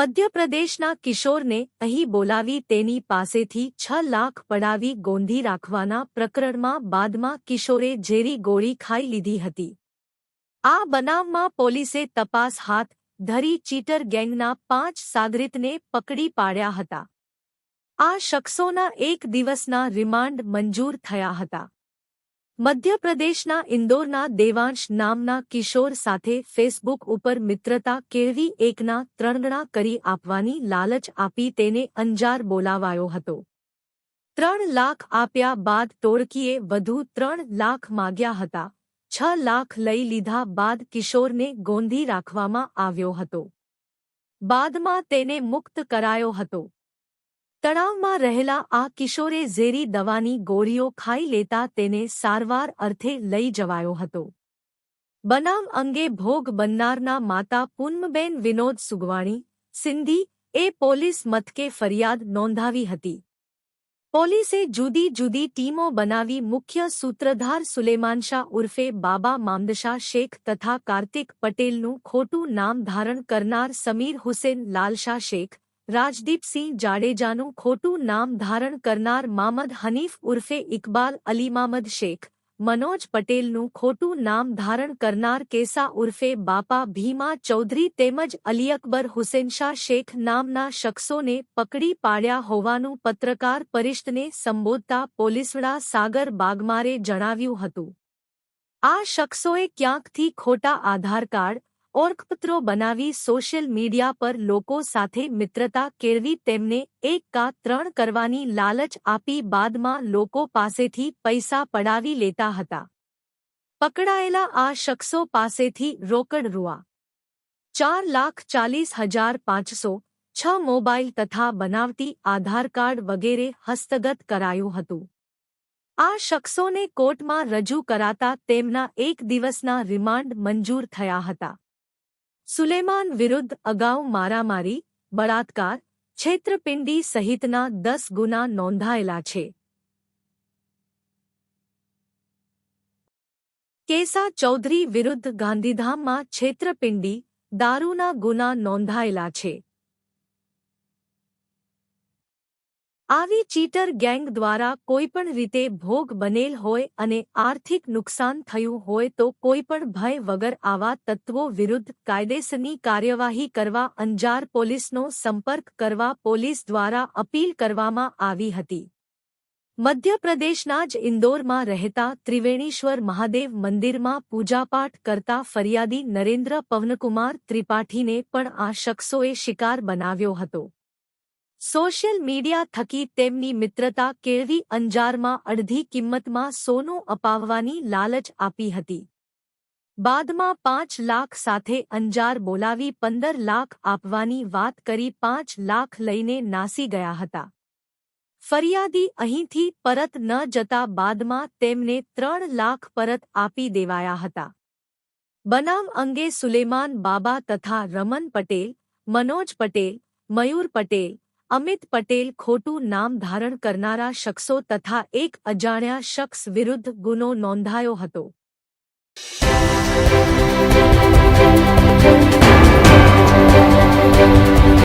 મધ્યપ્રદેશના કિશોરને અહીં બોલાવી તેની પાસેથી છ લાખ પડાવી ગોંધી રાખવાના પ્રકરણમાં બાદમાં કિશોરે ઝેરી ગોળી ખાઈ લીધી હતી. આ બનાવમાં પોલીસે તપાસ હાથ ધરી ચીટર ગેંગના પાંચ સાગરિતને પકડી પાડ્યા હતા. આ શખ્સોના એક દિવસના રિમાન્ડ મંજૂર થયા હતા. મધ્યપ્રદેશના ઇન્દોરના દેવાંશ નામના કિશોર સાથે ફેસબુક ઉપર મિત્રતા કેળવી એકના ત્રણણા કરી આપવાની લાલચ આપી તેને અંજાર બોલાવાયો હતો. ત્રણ લાખ આપ્યા બાદ ટોળકીએ વધુ ત્રણ લાખ માગ્યા હતા. છ લાખ લઈ લીધા બાદ કિશોરને ગોંધી રાખવામાં આવ્યો હતો. બાદમાં તેને મુક્ત કરાયો હતો. તણાવમાં રહેલા આ કિશોરે ઝેરી દવાની ગોળીઓ ખાઈ લેતા તેને સારવાર અર્થે લઈ જવાયો હતો. બનાવ અંગે ભોગ બનનારના માતા પૂનમબેન વિનોદ સુગવાણી, સિંધી, એ પોલીસ મથકે ફરિયાદ નોંધાવી હતી. પોલીસે જુદી જુદી ટીમો બનાવી મુખ્ય સૂત્રધાર સુલેમાનશા ઉર્ફે બાબા મામદશા શેખ તથા કાર્તિક પટેલનું ખોટું નામ ધારણ કરનાર સમીર હુસેન લાલશા શેખ રાજદીપસિંહ જાડેજાનું ખોટું નામ ધારણ કરનાર મામદ હનીફ ઉર્ફે ઇકબાલ અલી મામદ શેખ, મનોજ પટેલનું ખોટું નામ ધારણ કરનાર કેસા ઉર્ફે બાપા ભીમા ચૌધરી તેમજ અલી અકબર હુસેનશાહ શેખ નામના શખ્સોને પકડી પાડ્યા હોવાનું પત્રકાર પરિષદને સંબોધતા પોલીસવડા સાગર બાગમારે જણાવ્યું હતું. આ શખ્સોએ ક્યાંકથી ખોટા આધાર કાર્ડ ઓળખપત્રો બનાવી સોશિયલ મીડિયા પર લોકો સાથે મિત્રતા કેળવી તેમને એક કા ત્રણ કરવાની લાલચ આપી બાદમાં લોકો પાસેથી પૈસા પડાવી લેતા હતા. પકડાયેલા આ શખ્સો પાસેથી રોકડ રૂઆ. ચાર લાખ ચાલીસ હજાર પાંચસો, છ મોબાઈલ તથા બનાવટી આધાર કાર્ડ વગેરે હસ્તગત કરાયું હતું. આ શખ્સોને કોર્ટમાં રજૂ કરાતા તેમના એક દિવસના રિમાન્ડ મંજૂર થયા હતા. સુલેમાન વિરુદ્ધ અગાઉ મારામારી, બળાત્કાર, છેતરપિંડી સહિતના દસ ગુના નોંધાયેલા છે. કેસા ચૌધરી વિરુદ્ધ ગાંધીધામમાં છેતરપિંડી, દારૂના ગુના નોંધાયેલા છે. આવી ચીટર ગેંગ દ્વારા કોઈપણ રીતે ભોગ બનેલ હોય અને આર્થિક નુકસાન થયું હોય તો કોઈપણ ભય વગર આવા તત્વો વિરુદ્ધ કાયદેસરની કાર્યવાહી કરવા અંજાર પોલીસનો સંપર્ક કરવા પોલીસ દ્વારા અપીલ કરવામાં આવી હતી. મધ્યપ્રદેશના જ ઇન્દોરમાં રહેતા ત્રિવેણીશ્વર મહાદેવ મંદિરમાં પૂજાપાઠ કરતા ફરિયાદી નરેન્દ્ર પવનકુમાર ત્રિપાઠીને પણ આ શખ્સોએ શિકાર બનાવ્યો હતો. સોશિયલ મીડિયા થકી તેમની મિત્રતા કેળવી અંજારમાં અડધી કિંમતમાં સોનું અપાવવાની લાલચ આપી હતી. બાદમાં પાંચ લાખ સાથે અંજાર બોલાવી પંદર લાખ આપવાની વાત કરી પાંચ લાખ લઈને નાસી ગયા હતા. ફરિયાદી અહીંથી પરત ન જતા બાદમાં તેમને ત્રણ લાખ પરત આપી દેવાયા હતા. બનાવ અંગે સુલેમાન બાબા તથા રમન પટેલ, મનોજ પટેલ, મયુર પટેલ અમિત પટેલ ખોટું નામ ધારણ કરનારા શખ્સો તથા એક અજાણ્યા શખ્સ વિરુદ્ધ ગુનો નોંધાયો હતો.